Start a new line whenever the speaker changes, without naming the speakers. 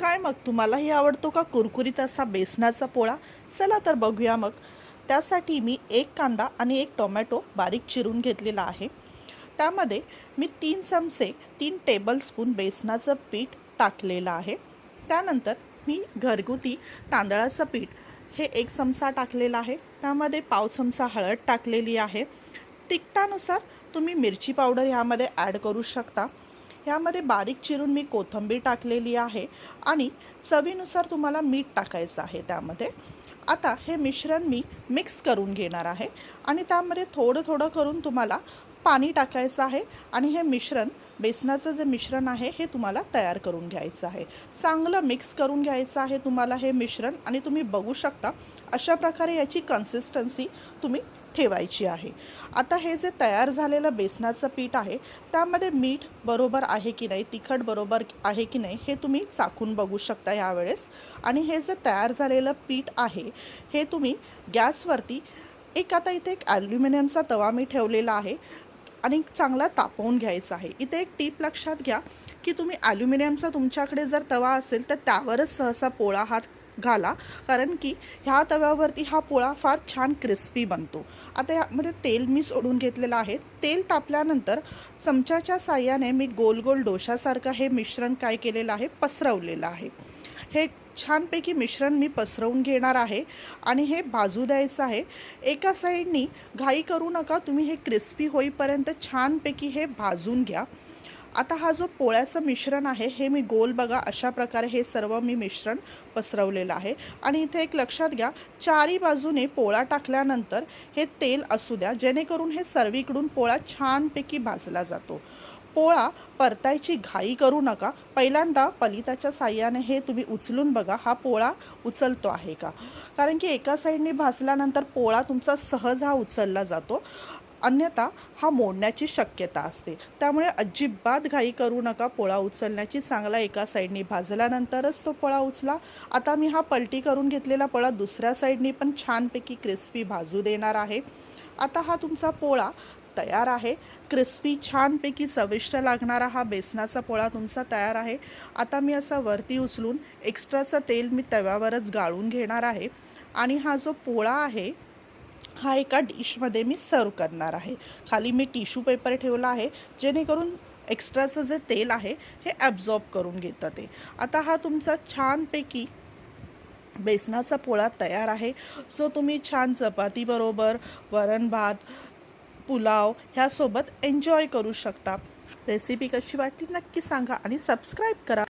काय मग? तुम्हालाही आवडतो का कुरकुरीत असा बेसनाचा पोळा? चला तर बघूया मग. त्यासाठी मी एक कांदा आणि एक टोमॅटो बारीक चिरून घेतलेला आहे. त्यामध्ये मी तीन चमचे तीन टेबलस्पून बेसनाचं पीठ टाकलेलं आहे. त्यानंतर मी घरगुती तांदळाचं पीठ हे एक चमचा टाकलेला आहे. त्यामध्ये पाव चमचा हळद टाकलेली आहे. तिखटानुसार तुम्ही मिरची पावडर ह्यामध्ये ॲड करू शकता. ह्यामध्ये बारीक चिरून मी कोथिंबीर टाकलेली आहे आणि चवीनुसार तुम्हाला मीठ टाकायचं आहे त्यामध्ये. आता हे मिश्रण मी मिक्स करून घेणार आहे आणि त्यामध्ये थोडं थोडं करून तुम्हाला पाणी टाकायचं आहे आणि हे मिश्रण बेसनाचं जे मिश्रण आहे हे तुम्हाला तयार करून घ्यायचं आहे. चांगलं मिक्स करून घ्यायचं आहे तुम्हाला हे मिश्रण आणि तुम्ही बघू शकता अशा प्रकारे याची कन्सिस्टन्सी तुम्ही ठेवायची आहे. आता हे जे तयार झालेलं बेसनाचं पीठ आहे त्यामध्ये मीठ बरोबर आहे की नाही तिखट बरोबर आहे की नाही हे तुम्ही चाकून बघू शकता यावेळेस. आणि हे जे तयार झालेलं पीठ आहे हे तुम्ही गॅसवरती एक आता इथे एक ॲल्युमिनियमचा तवा मी ठेवलेला आहे आणि चांगला तापवून घ्यायचा आहे. इथे एक टीप लक्षात घ्या की तुम्ही ॲल्युमिनियमचा तुमच्याकडे जर तवा असेल तर त्यावरच सहसा पोळा हात घाला. कारण की ह्या तव्यावरती हा पोळा फार छान क्रिस्पी बनतो. आता यामध्ये तेल मी सोडून घेतलेलं आहे. तेल तापल्यानंतर चमच्याच्या साह्याने मी गोल गोल डोशासारखं हे मिश्रण काय केलेलं आहे? पसरवलेलं आहे. हे छानपैकी मिश्रण मी पसरवून घेणार आहे आणि हे भाजू द्यायचं आहे. एका साईडनी घाई करू नका. तुम्ही हे क्रिस्पी होईपर्यंत छानपैकी हे भाजून घ्या. आता हा जो पोळ्याचं मिश्रण आहे हे मी गोल बघा अशा प्रकारे हे सर्व मी मिश्रण पसरवलेलं आहे. आणि इथे एक लक्षात घ्या चारी बाजूने पोळा टाकल्यानंतर हे तेल असू द्या जेणेकरून हे सर्वीकडून पोळा छानपैकी भाजला जातो. पोळा परतायची घाई करू नका. पहिल्यांदा पलिताच्या साह्याने हे तुम्ही उचलून बघा हा पोळा उचलतो आहे का? कारण की एका साईडने भाजल्यानंतर पोळा तुमचा सहज हा उचलला जातो. अन्यथा हा मोडण्याची शक्यता असते. त्यामुळे अजिबात घाई करू नका पोळा उचलण्याची. चांगला एका साईडनी भाजल्यानंतरच तो पोळा उचला. आता मी हा पलटी करून घेतलेला पोळा दुसऱ्या साईडनी पण छानपैकी क्रिस्पी भाजू देणार आहे. आता हा तुमचा पोळा तयार आहे. क्रिस्पी छानपैकी चविष्ट लागणारा हा बेसनाचा पोळा तुमचा तयार आहे. आता मी असा वरती उचलून एक्स्ट्राचं तेल मी तव्यावरच गाळून घेणार आहे. आणि हा जो पोळा आहे हा एका डिशमध्ये मी सर्व करणार आहे. खाली मी टिश्यू पेपर ठेवला आहे जेणेकरून एक्स्ट्राचं जे तेल आहे हे ॲब्झॉर्ब करून घेतं ते. आता हा तुमचा छानपैकी बेसनाचा पोळा तयार आहे. सो तुम्ही छान चपातीबरोबर वरण भात पुलाव ह्यासोबत एन्जॉय करू शकता. रेसिपी कशी वाटली नक्की सांगा आणि सबस्क्राईब करा.